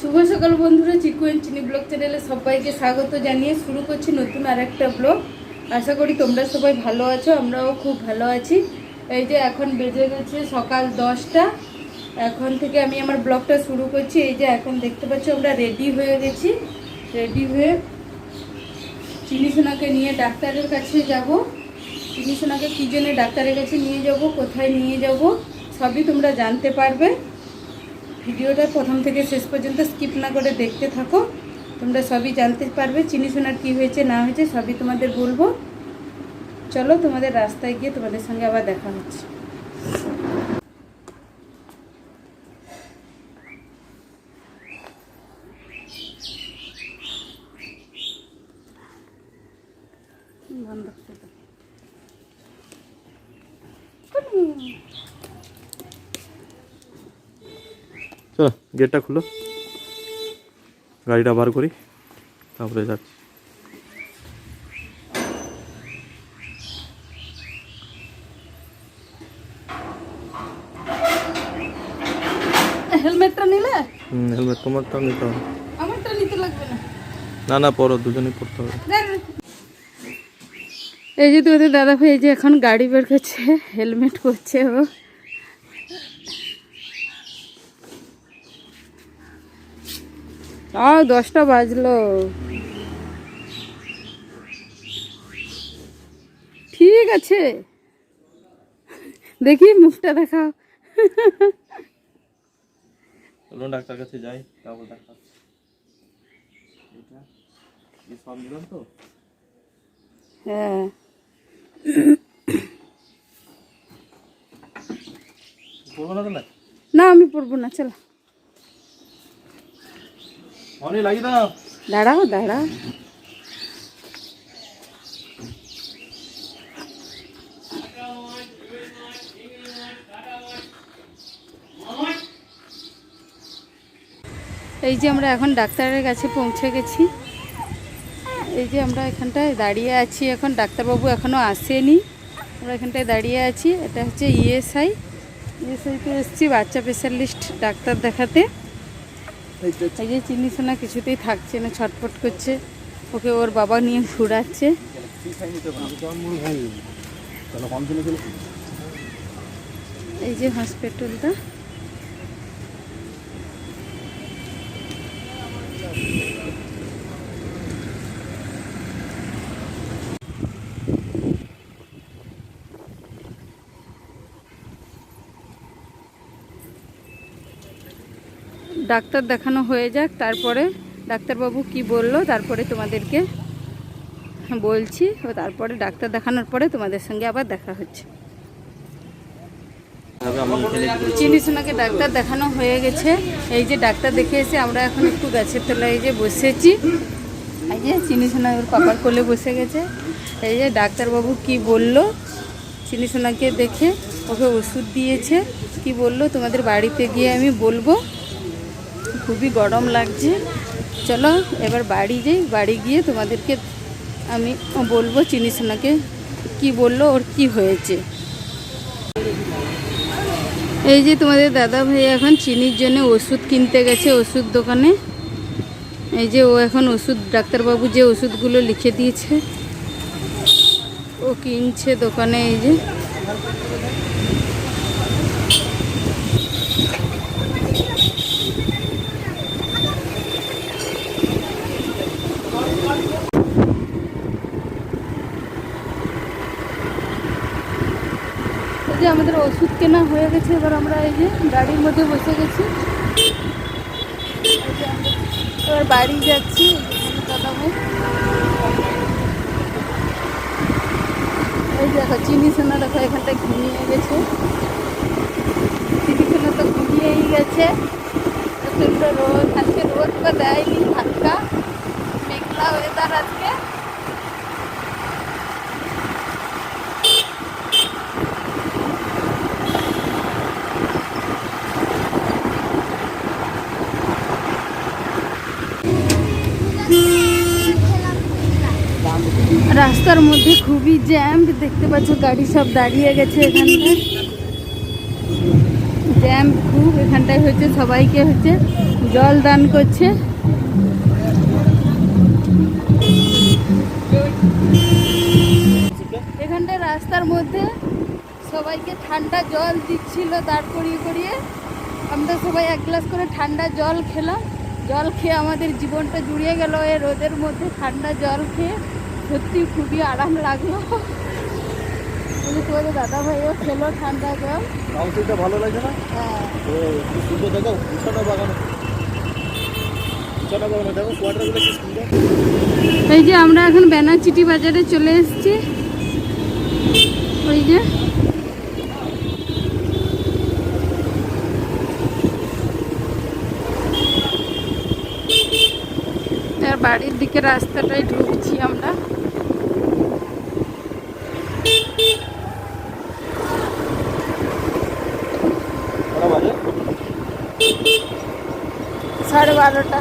শুভ সকাল বন্ধুরা, চিকু এন্ড চিনি ব্লগ চ্যানেলে সবাইকে স্বাগত জানিয়ে শুরু করছি নতুন আর একটা ব্লগ। আশা করি তোমরা সবাই ভালো আছো, আমরাও খুব ভালো আছি। এই যে এখন বেজে গেছে সকাল দশটা। এখন থেকে আমি আমার ব্লগটা শুরু করছি। এই যে এখন দেখতে পাচ্ছ আমরা রেডি হয়ে গেছি। রেডি হয়ে চিনি সোনাকে নিয়ে ডাক্তারের কাছে যাব। চিনি সোনাকে কী জন্য ডাক্তারের কাছে নিয়ে যাব, কোথায় নিয়ে যাব, সবই তোমরা জানতে পারবে। ভিডিওটা প্রথম থেকে শেষ পর্যন্ত স্কিপ না করে দেখতে থাকো। তোমরা সবই জানতে পারবে, চিনি সোনার কী হয়েছে, না হয়েছে, সবই তোমাদের বলব। চলো তোমাদের রাস্তায় গিয়ে তোমাদের সঙ্গে আবার দেখা হচ্ছে বন্ধ করে দাও। চলো গেটটা খুলো। গাড়িটা বার করি তারপরে যাচ্ছি। হেলমেটটা নিলে? হুম হেলমেট তোমারটা নিতে হবে। আমারটা নিতে লাগবে না। না না পরো দুজনেই পড়তে হবে। এই যে তোদের দাদা ভাই এই যে এখন গাড়ি বের করছে হেলমেট করছে ও। তাও দশটা বাজলো। ঠিক আছে। দেখি মুখটা দেখাও। চলো ডাক্তার কাছে যাই তারপর দিলাম তো? হ্যাঁ। না আমি পড়ব না চলো। লাগিয়ে দাও। দাঁড়াও দাঁড়াও এই যে আমরা এখন ডাক্তারের কাছে পৌঁছে গেছি। এই যে আমরা এখানটায় দাঁড়িয়ে আছি, এখন ডাক্তারবাবু এখনও আসেনি। আমরা এখানটায় দাঁড়িয়ে আছি, এটা হচ্ছে E ইএসআই ইএসআইতে এসেছি, বাচ্চা স্পেশালিস্ট ডাক্তার দেখাতে। এই যে চিনি না কিছুতেই থাকছে না ছটফট করছে। ওকে ওর বাবা নিয়ে ঘুরাচ্ছে। এই যে হসপিটালটা ডাক্তার দেখানো হয়ে যাক, তারপরে ডাক্তারবাবু কি বলল, তারপরে তোমাদেরকে বলছি, ও তারপরে ডাক্তার দেখানোর পরে তোমাদের সঙ্গে আবার দেখা হচ্ছে। চিনি সোনাকে ডাক্তার দেখানো হয়ে গেছে। এই যে ডাক্তার দেখে এসে আমরা এখন একটু গাছের তলায় এই যে বসেছি। এই যে চিনি সোনা ওর পাপার কোলে বসে গেছে। এই যে ডাক্তারবাবু কি বলল, চিনি সোনাকে দেখে ওকে ওষুধ দিয়েছে। কি বলল, তোমাদের বাড়িতে গিয়ে আমি বলব। খুবই গরম লাগছে। চলো, এবার বাড়ি যাই। বাড়ি গিয়ে তোমাদেরকে আমি বলব চিনি সোনাকে কি বলল, ওর কি হয়েছে। এই যে তোমাদের দাদা ভাই এখন চিনির জন্য ওষুধ কিনতে গেছে ওষুধ দোকানে। এই যে ও এখন ওষুধ, ডাক্তারবাবু যে ওষুধগুলো লিখে দিয়েছে, ও কিনছে দোকানে এই যে। আমাদের ওষুধ কেনা হয়ে গেছে, এবার আমরা এই যে গাড়ির মধ্যে বসে গেছি। এবার বাড়ি যাচ্ছি এই দেখো, চিনি সোনা দেখো এখানটায় ঘুমিয়ে গেছে। চিনি সোনা তো ঘুমিয়েই গেছে। রোদ, আজকে রোদ তো দেয়নি, হালকা। মেঘলা ওয়েদার আজকে। রাস্তার মধ্যে খুবই জ্যাম, দেখতে পাচ্ছ গাড়ি সব দাঁড়িয়ে গেছে এখানটায়। জ্যাম খুব, এখানটায় হচ্ছে সবাইকে হচ্ছে জল দান করছে। এখানটায় রাস্তার মধ্যে সবাইকে ঠান্ডা জল দিচ্ছিল, দাঁড় করিয়ে করিয়ে। আমরা সবাই এক গ্লাস করে ঠান্ডা জল খেলাম। জল খেয়ে আমাদের জীবনটা জুড়িয়ে গেল, এই রোদের মধ্যে ঠান্ডা জল খেয়ে। সত্যি খুবই আরাম লাগল। এই যে তোমাদের দাদা ভাইও খেলো ঠান্ডা জল কাউন্সিলটা ভালো লাগে না? হ্যাঁ। সুন্দর। দেখো বিছানা বাগানো। এই যে আমরা এখন বেনাচিটি বাজারে চলে এসেছি। ওই যে। তার বাড়ির দিকে রাস্তাটাই ঢুকছি আমরা কটা বাজে সাড়ে বারোটা।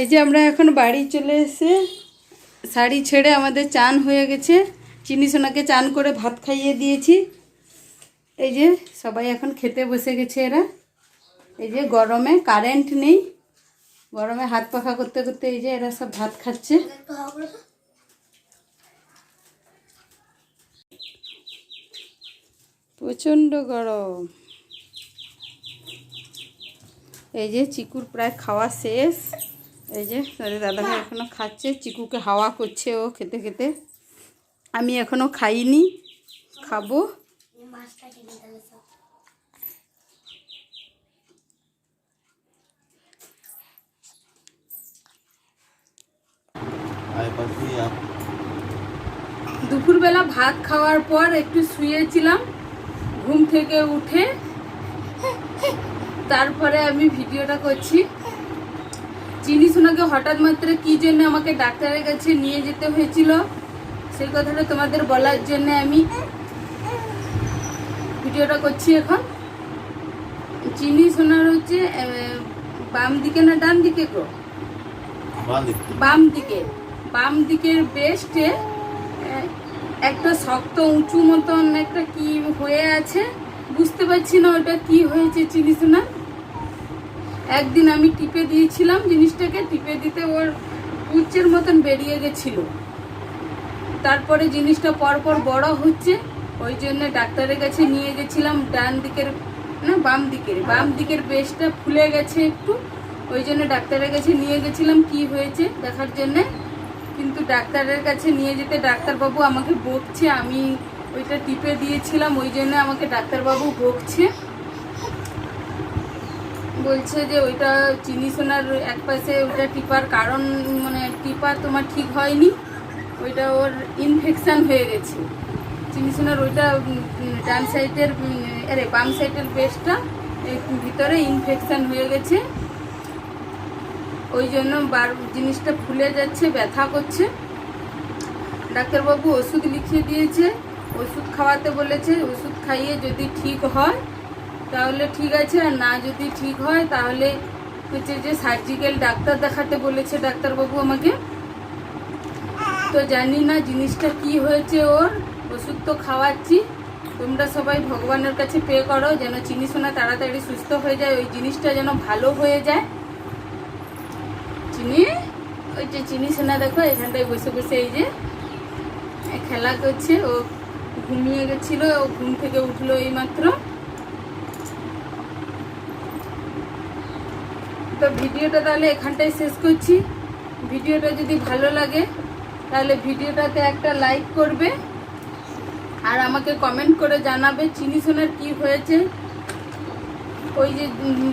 এই যে আমরা এখন বাড়ি চলে এসে শাড়ি ছেড়ে আমাদের চান হয়ে গেছে। চিনি সোনাকে চান করে ভাত খাইয়ে দিয়েছি। এই যে সবাই এখন খেতে বসে গেছে এরা। এই যে গরমে কারেন্ট নেই। গরমে হাত পাখা করতে করতে এই যে এরা সব ভাত খাচ্ছে। প্রচণ্ড গরম। এই যে চিকুর প্রায় খাওয়া শেষ। এই যে তাদের দাদাভাই এখনও খাচ্ছে চিকুকে হাওয়া করছে ও খেতে খেতে। আমি এখনও খাইনি খাব। দুপুরবেলা ভাত খাওয়ার পর একটু শুয়েছিলাম। ঘুম থেকে উঠে তারপরে আমি ভিডিওটা করছি। চিনি সোনাকে হঠাৎ মাত্র কি জন্য আমাকে ডাক্তারের কাছে নিয়ে যেতে হয়েছিল সেই কথাটা তোমাদের বলার জন্য আমি ভিডিওটা করছি এখন। চিনি সোনার হচ্ছে বাম দিকে না ডান দিকে গো? বাম দিকে। বাম দিকের বেস্টে একটা শক্ত উঁচু মতন একটা কি হয়ে আছে? বুঝতে পারছি না ওটা কি হয়েছে চিনিস না একদিন আমি টিপে দিয়েছিলাম জিনিসটাকে, টিপে দিতে ওর উচ্চের মতন বেরিয়ে গেছিল। তারপরে জিনিসটা পরপর বড় হচ্ছে, ওই জন্য ডাক্তারের কাছে নিয়ে গেছিলাম ডান দিকের, না, বাম দিকের। বাম দিকের বেশটা ফুলে গেছে একটু, ওই জন্য ডাক্তারের কাছে নিয়ে গেছিলাম কি হয়েছে দেখার জন্য। কিন্তু ডাক্তারের কাছে নিয়ে যেতে ডাক্তারবাবু আমাকে বকছে, আমি ওইটা টিপে দিয়েছিলাম, ওই জন্য আমাকে ডাক্তারবাবু বকছে। বলছে যে ওইটা চিনি সোনার এক পাশে ওইটা টিপার কারণ মানে টিপা তোমার ঠিক হয়নি, ওইটা ওর ইনফেকশান হয়ে গেছে। চিনি সোনার ওইটা ডান সাইডের আরে বাম সাইডের পেস্টটা ভিতরে ইনফেকশান হয়ে গেছে। ওই জন্য বার জিনিসটা ফুলে যাচ্ছে, ব্যথা করছে। ডাক্তারবাবু ওষুধ লিখিয়ে দিয়েছে, ওষুধ খাওয়াতে বলেছে, ওষুধ খাইয়ে যদি ঠিক হয়, তাহলে ঠিক আছে, আর না যদি ঠিক হয়, তাহলে হচ্ছে যে সার্জিক্যাল ডাক্তার দেখাতে বলেছে ডাক্তারবাবু আমাকে। তো জানি না জিনিসটা কি হয়েছে ওর, ওষুধ তো খাওয়াচ্ছি। তোমরা সবাই ভগবানের কাছে পে করো, যেন চিনি সোনা তাড়াতাড়ি সুস্থ হয়ে যায়, ওই জিনিসটা যেন ভালো হয়ে যায়। চিনি, ওই যে চিনি সোনা দেখো, এখানটায় বসে বসে এই যে খেলা করছে, ও ঘুমিয়ে গেছিল, ও ঘুম থেকে উঠল এই মাত্র তো ভিডিওটা তাহলে এখানটায় শেষ করছি। ভিডিওটা যদি ভালো লাগে, তাহলে ভিডিওটাতে একটা লাইক করবে, আর আমাকে কমেন্ট করে জানাবে চিনি সোনার কি হয়েছে। ওই যে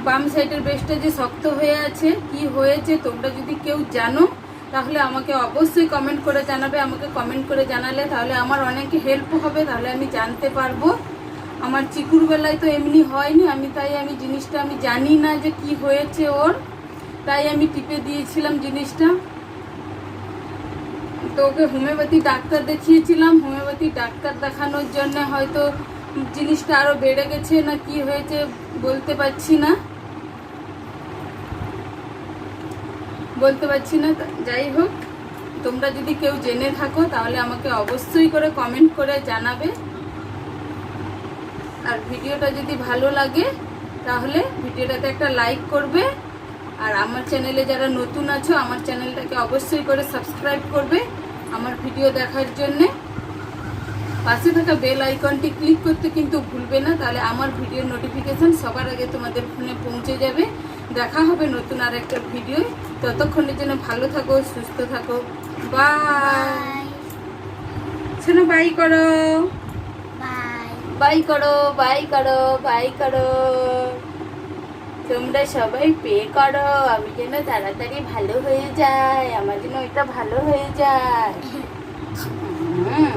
বাম সাইডের বেসটা যে শক্ত হয়ে আছে, কি হয়েছে তোমরা যদি কেউ জানো, তাহলে আমাকে অবশ্যই কমেন্ট করে জানাবে, আমাকে কমেন্ট করে জানালে তাহলে আমার অনেক হেল্প হবে, তাহলে আমি জানতে পারব। আমার চিকুর বেলায় তো এমনি হয়নি, আমি তাই আমি জিনিসটা আমি জানি না যে কি হয়েছে ওর, তাই আমি টিপে দিয়েছিলাম জিনিসটা। তো ওকে হোমিওপ্যাথি ডাক্তার দেখিয়েছিলাম, হোমিওপ্যাথি ডাক্তার দেখানোর জন্য হয়তো জিনিসটা আরও বেড়ে গেছে না কি হয়েছে বলতে পারছি না। বলতে পারছি না যাই হোক, তোমরা যদি কেউ জেনে থাকো তাহলে আমাকে অবশ্যই করে কমেন্ট করে জানাবে। আর ভিডিওটা যদি ভালো লাগে তাহলে ভিডিওটাতে একটা লাইক করবে। আর আমার চ্যানেলে যারা নতুন আছো, আমার চ্যানেলটাকে অবশ্যই করে সাবস্ক্রাইব করবে আমার ভিডিও দেখার জন্যে। পাশে থাকা বেল আইকনটি ক্লিক করতে কিন্তু ভুলবে না। তাহলে আমার ভিডিওর নোটিফিকেশান সবার আগে তোমাদের ফোনে পৌঁছে যাবে। দেখা হবে নতুন আর একটা ভিডিও ততক্ষণের জন্য ভালো থাকো, সুস্থ থাকো। বাই শোনো বাই করো। বাই করো বাই করো বাই করো। তোমরা সবাই পে করো। আমি যেন তাড়াতাড়ি ভালো হয়ে যায়, আমার যেন ওইটা ভালো হয়ে যায়। হুম।